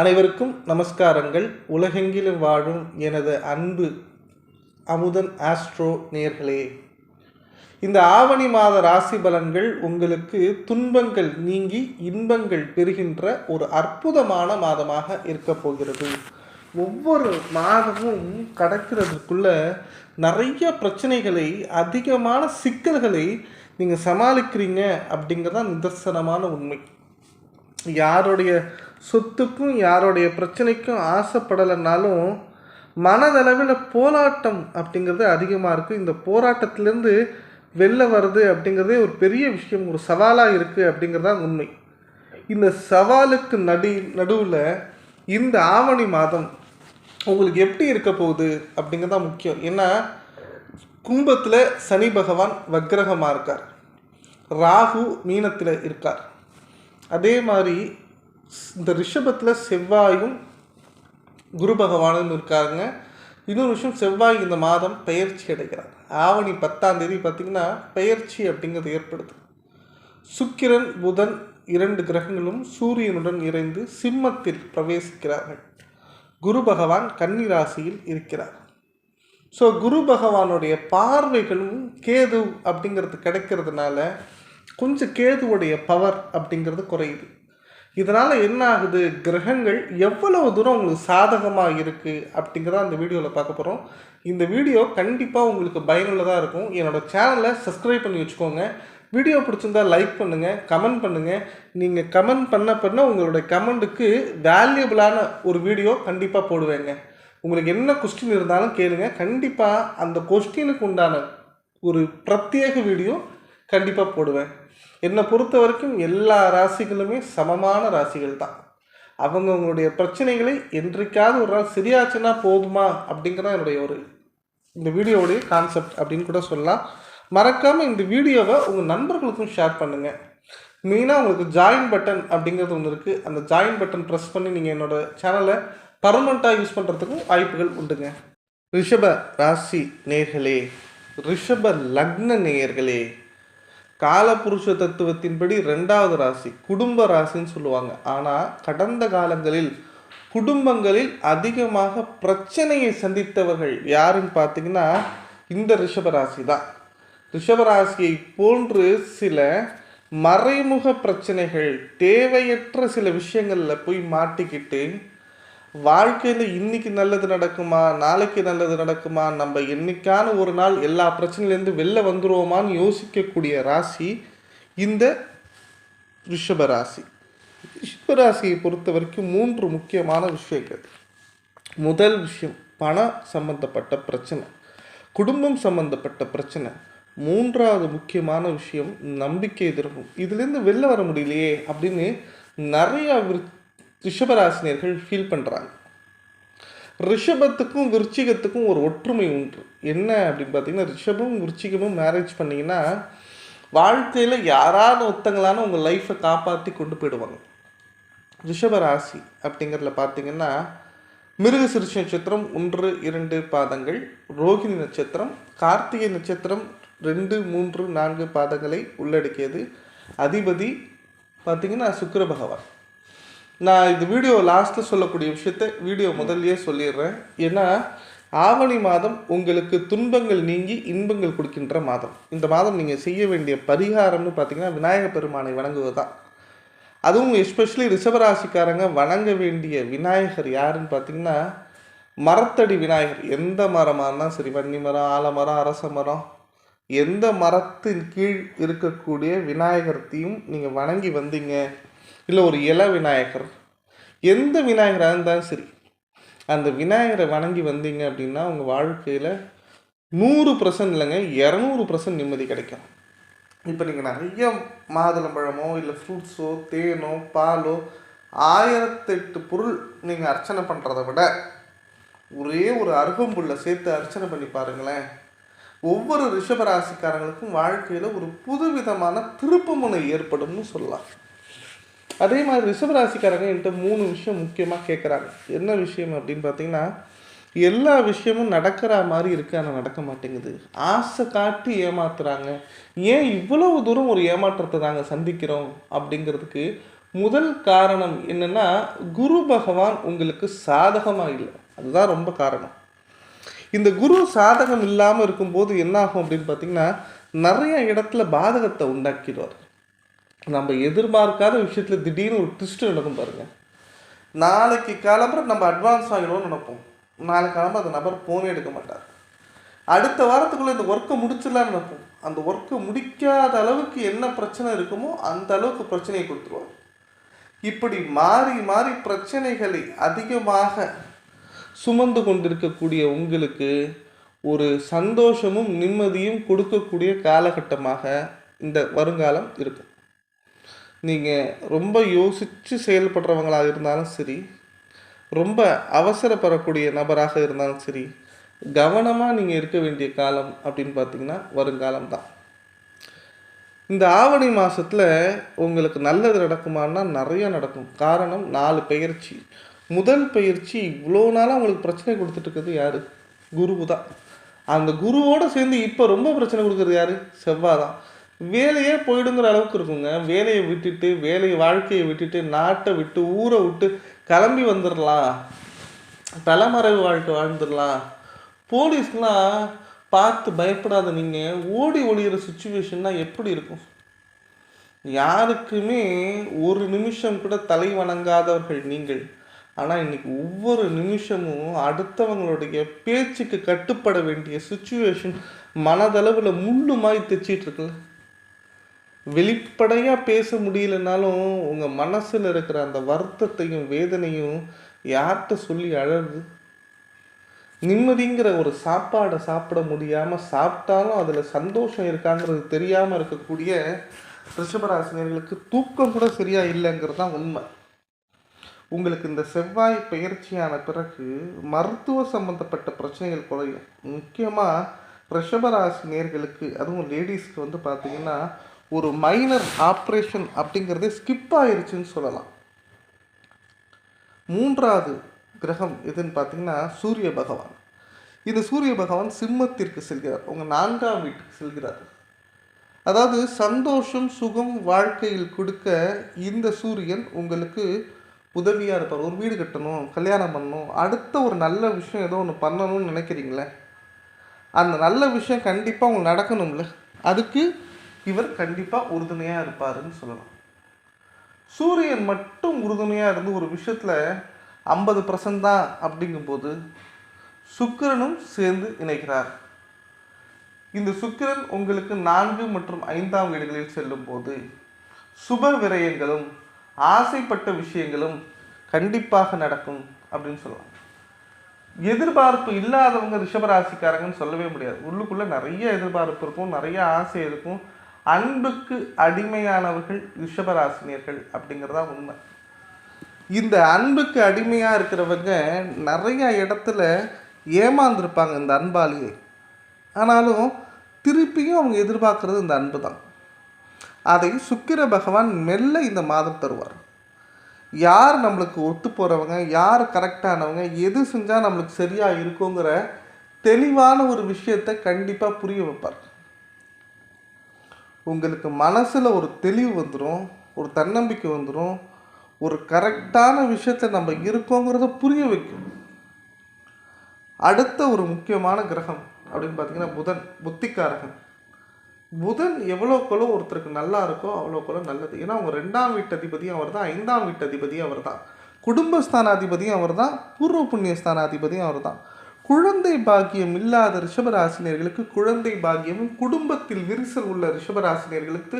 அனைவருக்கும் நமஸ்காரங்கள். உலகெங்கிலும் வாழும் எனது அன்பு அமுதன் ஆஸ்ட்ரோ நேர்களே. இந்த ஆவணி மாத ராசி பலன்கள் உங்களுக்கு துன்பங்கள் நீங்கி இன்பங்கள் பெறுகின்ற ஒரு அற்புதமான மாதமாக இருக்க போகிறது. ஒவ்வொரு மாதமும் கடக்கிறதுக்குள்ள நிறைய பிரச்சனைகளை அதிகமான சிக்கல்களை நீங்கள் சமாளிக்கிறீங்க அப்படிங்கிறதான் நிதர்சனமான உண்மை. யாருடைய சொத்துக்கும் யாரோடைய பிரச்சனைக்கும் ஆசைப்படலைன்னாலும் மனதளவில் போராட்டம் அப்படிங்கிறது அதிகமாக இருக்குது இந்த போராட்டத்திலேருந்து வெளில வருது அப்படிங்கிறதே ஒரு பெரிய விஷயம் ஒரு சவாலாக இருக்குது அப்படிங்கிறது தான் உண்மை. இந்த சவாலுக்கு நடு நடுவில் இந்த ஆவணி மாதம் உங்களுக்கு எப்படி இருக்க போகுது அப்படிங்கிறது தான் முக்கியம். ஏன்னா கும்பத்தில் சனி பகவான் வக்ரகமாக இருக்கார். ராகு மீனத்தில் இருக்கார். அதே மாதிரி இந்த ரிஷபத்தில் செவ்வாயும் குரு பகவானும் இருக்காங்க இன்னொரு விஷயம் செவ்வாய் இந்த மாதம் பெயர்ச்சி அடைகிறார். ஆவணி பத்தாம் தேதி பார்த்திங்கன்னா பெயர்ச்சி அப்படிங்கிறது ஏற்படுது. சுக்கிரன் புதன் இரண்டு கிரகங்களும் சூரியனுடன் இணைந்து சிம்மத்தில் பிரவேசிக்கிறார்கள். குரு பகவான் கன்னி ராசியில் இருக்கிறார். ஸோ குரு பகவானுடைய பார்வைகளும் கேது அப்படிங்கிறது கிடைக்கிறதுனால கொஞ்சம் கேதுவுடைய பவர் அப்படிங்கிறது குறையுது. இதனால் என்ன ஆகுது? கிரகங்கள் எவ்வளவு தூரம் உங்களுக்கு சாதகமாக இருக்குது அப்படிங்கிறத அந்த வீடியோவில் பார்க்க போகிறோம் இந்த வீடியோ கண்டிப்பாக உங்களுக்கு பயனுள்ளதாக இருக்கும். என்னோடய சேனலை சப்ஸ்கிரைப் பண்ணி வச்சுக்கோங்க. வீடியோ பிடிச்சிருந்தா லைக் பண்ணுங்கள் கமெண்ட் பண்ணுங்கள் நீங்கள் கமெண்ட் பண்ண பண்ண உங்களுடைய கமெண்ட்டுக்கு வேல்யூபிளான ஒரு வீடியோ கண்டிப்பாக போடுவேங்க. உங்களுக்கு என்ன கொஸ்டின் இருந்தாலும் கேளுங்க. கண்டிப்பாக அந்த கொஸ்டினுக்கு உண்டான ஒரு பிரத்யேக வீடியோ கண்டிப்பாக போடுவேன். என்னை பொறுத்த வரைக்கும் எல்லா ராசிகளுமே சமமான ராசிகள் தான். அவங்கவுங்களுடைய பிரச்சனைகளை என்றைக்காவது ஒரு நாள் சரியாச்சுன்னா போதுமா அப்படிங்கிறத என்னுடைய ஒரு இந்த வீடியோவுடைய கான்செப்ட் அப்படின்னு கூட சொல்லலாம். மறக்காமல் இந்த வீடியோவை உங்கள் நண்பர்களுக்கும் ஷேர் பண்ணுங்கள் மெயினாக உங்களுக்கு ஜாயின் பட்டன் அப்படிங்கிறது ஒன்று இருக்குது அந்த ஜாயின் பட்டன் ப்ரெஸ் பண்ணி நீங்கள் என்னோடய சேனலை பர்மனண்ட்டாக யூஸ் பண்ணுறதுக்கும் வாய்ப்புகள் உண்டுங்க. ரிஷப ராசி நேர்களே ரிஷப லக்ன நேயர்களே காலபுருஷ தத்துவத்தின்படி ரெண்டாவது ராசி குடும்ப ராசின்னு சொல்லுவாங்க. ஆனால் கடந்த காலங்களில் குடும்பங்களில் அதிகமாக பிரச்சனையை சந்தித்தவர்கள் யாருன்னு பார்த்தீங்கன்னா இந்த ரிஷபராசி தான். ரிஷபராசியை போன்று சில மறைமுக பிரச்சனைகள் தேவையற்ற சில விஷயங்களில் போய் மாட்டிக்கிட்டு வாழ்க்கையில் இன்னைக்கு நல்லது நடக்குமா நாளைக்கு நல்லது நடக்குமா நம்ம என்னைக்கான ஒரு நாள் எல்லா பிரச்சனையிலேருந்து வெளில வந்துடுவோமான்னு யோசிக்கக்கூடிய ராசி இந்த ரிஷப ராசி. ரிஷபராசியை பொறுத்த வரைக்கும் மூன்று முக்கியமான விஷயங்கள். முதல் விஷயம் பண சம்பந்தப்பட்ட பிரச்சனை. குடும்பம் சம்பந்தப்பட்ட பிரச்சனை. மூன்றாவது முக்கியமான விஷயம் நம்பிக்கை எதிர்ப்பும் இதுலேருந்து வெளில வர முடியலையே அப்படின்னு நிறையா விரு- ரிஷபராசினியர்கள் ஃபீல் பண்ணுறாங்க ரிஷபத்துக்கும் விருச்சிகத்துக்கும் ஒரு ஒற்றுமை உண்டு. என்ன அப்படின்னு பார்த்தீங்கன்னா ரிஷபம் விருச்சிகமும் மேரேஜ் பண்ணிங்கன்னா வாழ்க்கையில் யாரான ஒத்தங்களான உங்கள் லைஃப்பை காப்பாற்றி கொண்டு போயிடுவாங்க. ரிஷபராசி அப்படிங்கிறதுல பார்த்தீங்கன்னா மிருகசிருஷ நட்சத்திரம் ஒன்று இரண்டு பாதங்கள் ரோகிணி நட்சத்திரம் கார்த்திகை நட்சத்திரம் ரெண்டு மூன்று நான்கு பாதங்களை உள்ளடக்கியது. அதிபதி பார்த்தீங்கன்னா சுக்கர பகவான். நான் இது வீடியோ லாஸ்ட்டில் சொல்லக்கூடிய விஷயத்த வீடியோ முதல்லையே சொல்லிடுறேன். ஏன்னா ஆவணி மாதம் உங்களுக்கு துன்பங்கள் நீங்கி இன்பங்கள் கொடுக்கின்ற மாதம். இந்த மாதம் நீங்கள் செய்ய வேண்டிய பரிகாரம்னு பார்த்தீங்கன்னா விநாயக பெருமானை வணங்குவது தான் அதுவும் எஸ்பெஷலி ரிஷபராசிக்காரங்க வணங்க வேண்டிய விநாயகர் யாருன்னு பார்த்தீங்கன்னா மரத்தடி விநாயகர். எந்த மரமாக இருந்தாலும் சரி வன்னி மரம் ஆலமரம் அரச மரம் எந்த மரத்தின் கீழ் இருக்கக்கூடிய விநாயகரத்தையும் நீங்கள் வணங்கி வந்தீங்க. இல்லை ஒரு இல விநாயகர். எந்த விநாயகராக இருந்தாலும் சரி அந்த விநாயகரை வணங்கி வந்தீங்க அப்படின்னா உங்கள் வாழ்க்கையில் நூறு பர்சன்ட் இல்லைங்க இரநூறு பர்சன்ட் நிம்மதி கிடைக்கும். இப்போ நீங்கள் நிறைய மாதுளம்பழமோ இல்லை ஃப்ரூட்ஸோ தேனோ பாலோ ஆயிரத்தெட்டு பொருள் நீங்கள் அர்ச்சனை பண்ணுறத விட ஒரே ஒரு அருகம்புல்லை சேர்த்து அர்ச்சனை பண்ணி பாருங்களேன். ஒவ்வொரு ரிஷபராசிக்காரங்களுக்கும் வாழ்க்கையில் ஒரு புதுவிதமான திருப்பமுனை ஏற்படும்னு சொல்லலாம். அதே மாதிரி ரிஷபராசிக்காரங்க என்கிட்ட மூணு விஷயம் முக்கியமாக கேட்குறாங்க என்ன விஷயம் அப்படின்னு பார்த்தீங்கன்னா எல்லா விஷயமும் நடக்கிற மாதிரி இருக்கு ஆனால் நடக்க மாட்டேங்குது. ஆசை காட்டி ஏமாத்துறாங்க. ஏன் இவ்வளவு தூரம் ஒரு ஏமாற்றத்தை நாங்கள் சந்திக்கிறோம் அப்படிங்கிறதுக்கு முதல் காரணம் என்னென்னா குரு பகவான் உங்களுக்கு சாதகமாக இல்லை. அதுதான் ரொம்ப காரணம். இந்த குரு சாதகம் இல்லாமல் இருக்கும்போது என்ன ஆகும் அப்படின்னு பார்த்தீங்கன்னா நிறைய இடத்துல பாதகத்தை உண்டாக்கிடுவார். நம்ம எதிர்பார்க்காத விஷயத்தில் திடீர்னு ஒரு ட்விஸ்ட் நடக்கும் பாருங்கள் நாளைக்கு கிளம்புற நம்ம அட்வான்ஸ் ஆகிடும்னு நினைப்போம். நாளைக்கு கிளம்ப அந்த நபர் ஃபோனே எடுக்க மாட்டார். அடுத்த வாரத்துக்குள்ளே இந்த ஒர்க்கை முடிச்சிடலாம்னு நினைப்போம். அந்த ஒர்க்கை முடிக்காத அளவுக்கு என்ன பிரச்சனை இருக்குமோ அந்த அளவுக்கு பிரச்சனையை கொடுத்துருவார். இப்படி மாறி மாறி பிரச்சனைகளை அதிகமாக சுமந்து கொண்டிருக்கக்கூடிய உங்களுக்கு ஒரு சந்தோஷமும் நிம்மதியும் கொடுக்கக்கூடிய காலகட்டமாக இந்த வருங்காலம் இருக்கும். நீங்கள் ரொம்ப யோசித்து செயல்படுறவங்களாக இருந்தாலும் சரி ரொம்ப அவசரப்படக்கூடிய நபராக இருந்தாலும் சரி கவனமாக நீங்கள் இருக்க வேண்டிய காலம் அப்படின்னு பார்த்தீங்கன்னா வருங்காலம் தான். இந்த ஆவணி மாதத்தில் உங்களுக்கு நல்லது நடக்குமான்னா நிறைய நடக்கும். காரணம் நாலு பயிற்சி. முதல் பயிற்சி இவ்வளோ நாளாக உங்களுக்கு பிரச்சனை கொடுத்துட்டு இருக்கிறது யார்? குரு தான் அந்த குருவோடு சேர்ந்து இப்போ ரொம்ப பிரச்சனை கொடுக்குறது யார்? செவ்வாய் தான் வேலையே போயிடுங்கிற அளவுக்கு இருக்குங்க. வேலையை விட்டுட்டு வேலையை வாழ்க்கையை விட்டுட்டு நாட்டை விட்டு ஊரை விட்டு கிளம்பி வந்துடலாம் தலைமறைவு வாழ்க்கை வாழ்ந்துடலாம் போலீஸ்லாம் பார்த்து பயப்படாத நீங்கள் ஓடி ஒளிகிற சுச்சுவேஷன்னா எப்படி இருக்கும்? யாருக்குமே ஒரு நிமிஷம் கூட தலை வணங்காதவர்கள் நீங்கள். ஆனால் இன்னைக்கு ஒவ்வொரு நிமிஷமும் அடுத்தவங்களுடைய பேச்சுக்கு கட்டுப்பட வேண்டிய சுச்சுவேஷன் மனதளவில் முள்ளுமாய் தைச்சிட்ருக்குல்ல தைச்சிட்டு இருக்குல்ல. வெளிப்படையாக பேச முடியலனாலும் உங்கள் மனசில் இருக்கிற அந்த வருத்தத்தையும் வேதனையும் யார்கிட்ட சொல்லி அழகு நிம்மதிங்கிற ஒரு சாப்பாடை சாப்பிட முடியாமல் சாப்பிட்டாலும் அதில் சந்தோஷம் இருக்காங்கிறது தெரியாமல் இருக்கக்கூடிய ரிஷபராசினியர்களுக்கு தூக்கம் கூட சரியாக இல்லைங்கிறது தான் உண்மை. உங்களுக்கு இந்த செவ்வாய் பயிற்சியான பிறகு மருத்துவ சம்பந்தப்பட்ட பிரச்சனைகள் குறையும். முக்கியமாக ரிஷபராசி நேர்களுக்கு அதுவும் லேடிஸ்க்கு வந்து பார்த்திங்கன்னா ஒரு மைனர் ஆப்ரேஷன் அப்படிங்கிறதே ஸ்கிப் ஆயிடுச்சுன்னு சொல்லலாம். மூன்றாவது கிரகம் எதுன்னு பார்த்தீங்கன்னா சூரிய பகவான். இந்த சூரிய பகவான் சிம்மத்திற்கு செல்கிறார். உங்கள் நான்காம் வீட்டுக்கு செல்கிறார். அதாவது சந்தோஷம் சுகம் வாழ்க்கையில் கொடுக்க இந்த சூரியன் உங்களுக்கு உதவியாக இருப்பார். ஒரு வீடு கட்டணும் கல்யாணம் பண்ணணும் அடுத்த ஒரு நல்ல விஷயம் ஏதோ ஒன்று பண்ணணும்னு நினைக்கிறீங்களே? அந்த நல்ல விஷயம் கண்டிப்பாக உங்களுக்கு நடக்கணும்ல. அதுக்கு இவர் கண்டிப்பாக உறுதுணையாக இருப்பாருன்னு சொல்லலாம். சூரியன் மட்டும் உறுதுணையாக இருந்து ஒரு விஷயத்தில் ஐம்பது பர்சன்ட் தான் அப்படிங்கும்போது சுக்கிரனும் சேர்ந்து இணைக்கிறார் இந்த சுக்கிரன் உங்களுக்கு நான்கு மற்றும் ஐந்தாம் வீடுகளில் செல்லும் போது சுப விரயங்களும் ஆசைப்பட்ட விஷயங்களும் கண்டிப்பாக நடக்கும் அப்படின்னு சொல்லலாம். எதிர்பார்ப்பு இல்லாதவங்க ரிஷபராசிக்காரங்கன்னு சொல்லவே முடியாது. உள்ளுக்குள்ளே நிறைய எதிர்பார்ப்பு இருக்கும் நிறைய ஆசை இருக்கும். அன்புக்கு அடிமையானவர்கள் ரிஷபராசினியர்கள் அப்படிங்கிறதா உண்மை. இந்த அன்புக்கு அடிமையாக இருக்கிறவங்க நிறைய இடத்துல ஏமாந்துருப்பாங்க இந்த அன்பாலேயே. ஆனாலும் திருப்பியும் அவங்க எதிர்பார்க்குறது இந்த அன்பு தான். அதை சுக்கிர பகவான் மெல்ல இந்த மாதம் தருவார். யார் நம்மளுக்கு ஒத்து போகிறவங்க யார் கரெக்டானவங்க எது செஞ்சால் நம்மளுக்கு சரியாக இருக்குங்கிற தெளிவான ஒரு விஷயத்தை கண்டிப்பாக புரிய வைப்பார். உங்களுக்கு மனசில் ஒரு தெளிவு வந்துடும் ஒரு தன்னம்பிக்கை வந்துடும் ஒரு கரெக்டான விஷயத்தை நம்ம இருக்கோங்கிறத புரிய வைக்கும். அடுத்த ஒரு முக்கியமான கிரகம் அப்படின்னு பார்த்தீங்கன்னா புதன் புத்திக்காரகன். புதன் எவ்வளோக்களோ ஒருத்தருக்கு நல்லா இருக்கோ அவ்வளோக்களோ நல்லது. ஏன்னா அவங்க ரெண்டாம் வீட்டு அதிபதியும் அவர் தான் ஐந்தாம் வீட்டு அதிபதியும் அவர் தான் குடும்பஸ்தானாதிபதியும் அவர் தான் பூர்வ புண்ணியஸ்தானாதிபதியும் அவர் தான் குழந்தை பாக்கியம் இல்லாத ரிஷபராசினியர்களுக்கு குழந்தை பாக்கியமும் குடும்பத்தில் விரிசல் உள்ள ரிஷபராசினியர்களுக்கு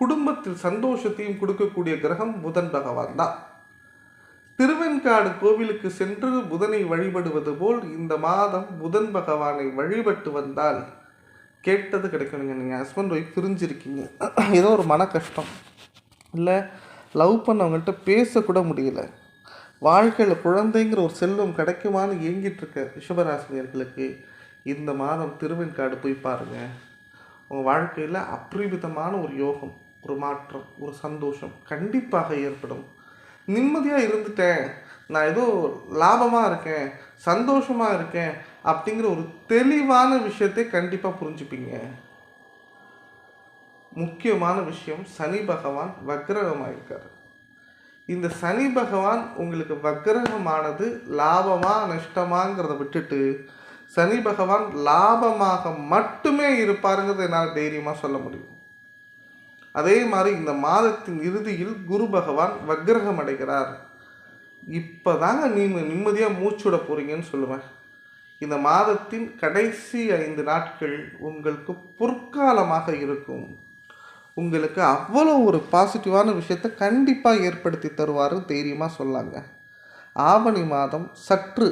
குடும்பத்தில் சந்தோஷத்தையும் கொடுக்கக்கூடிய கிரகம் புதன் பகவான் தான். திருவெண்காடு கோவிலுக்கு சென்று புதனை வழிபடுவது போல் இந்த மாதம் புதன் பகவானை வழிபட்டு வந்தால் கேட்டது கிடைக்கணுங்க. நீங்கள் ஹஸ்பண்ட் ஒய்ஃப் பிரிஞ்சிருக்கீங்க. ஏதோ ஒரு மன கஷ்டம். இல்லை லவ் பண்ணவங்கள்ட்ட பேசக்கூட முடியல. வாழ்க்கையில் குழந்தைங்கிற ஒரு செல்வம் கிடைக்குமான்னு இயங்கிட்டுருக்க ரிஷபராசினியர்களுக்கு இந்த மாதம் திருவெண்காடு போய் பாருங்கள் உங்கள் வாழ்க்கையில் அப்ரிமிதமான ஒரு யோகம் ஒரு மாற்றம் ஒரு சந்தோஷம் கண்டிப்பாக ஏற்படும். நிம்மதியாக இருந்துட்டேன். நான் ஏதோ லாபமாக இருக்கேன் சந்தோஷமாக இருக்கேன் அப்படிங்கிற ஒரு தெளிவான விஷயத்தை கண்டிப்பாக புரிஞ்சுப்பீங்க. முக்கியமான விஷயம் சனி பகவான் வக்ரகமாக இருக்கார் இந்த சனி பகவான் உங்களுக்கு வக்கிரகமானது லாபமா நஷ்டமாங்கிறத விட்டுட்டு சனி பகவான் லாபமாக மட்டுமே இருப்பாருங்கிறத என்னால் தைரியமாக சொல்ல முடியும். அதே மாதிரி இந்த மாதத்தின் இறுதியில் குரு பகவான் வக்கிரகம் அடைகிறார். இப்போ தாங்க நீங்கள் நிம்மதியாக மூச்சுட போகிறீங்கன்னு சொல்லுவேன். இந்த மாதத்தின் கடைசி ஐந்து நாட்கள் உங்களுக்கு பொற்காலமாக இருக்கும். உங்களுக்கு அவ்வளோ ஒரு பாசிட்டிவான விஷயத்தை கண்டிப்பாக ஏற்படுத்தி தருவார் தைரியமாக சொல்லாங்க. ஆவணி மாதம் சற்று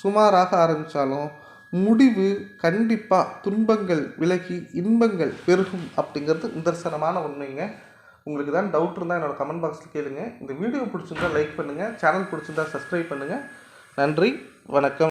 சுமாராக ஆரம்பித்தாலும் முடிவு கண்டிப்பாக துன்பங்கள் விலகி இன்பங்கள் பெருகும் அப்படிங்கிறது நிதர்சனமான உண்மைங்க. உங்களுக்கு தான் டவுட் இருந்தால் என்னோட கமெண்ட் பாக்ஸில் கேளுங்கள் இந்த வீடியோ பிடிச்சிருந்தா லைக் பண்ணுங்கள் சேனல் பிடிச்சிருந்தா சப்ஸ்கிரைப் பண்ணுங்கள் நன்றி. வணக்கம்.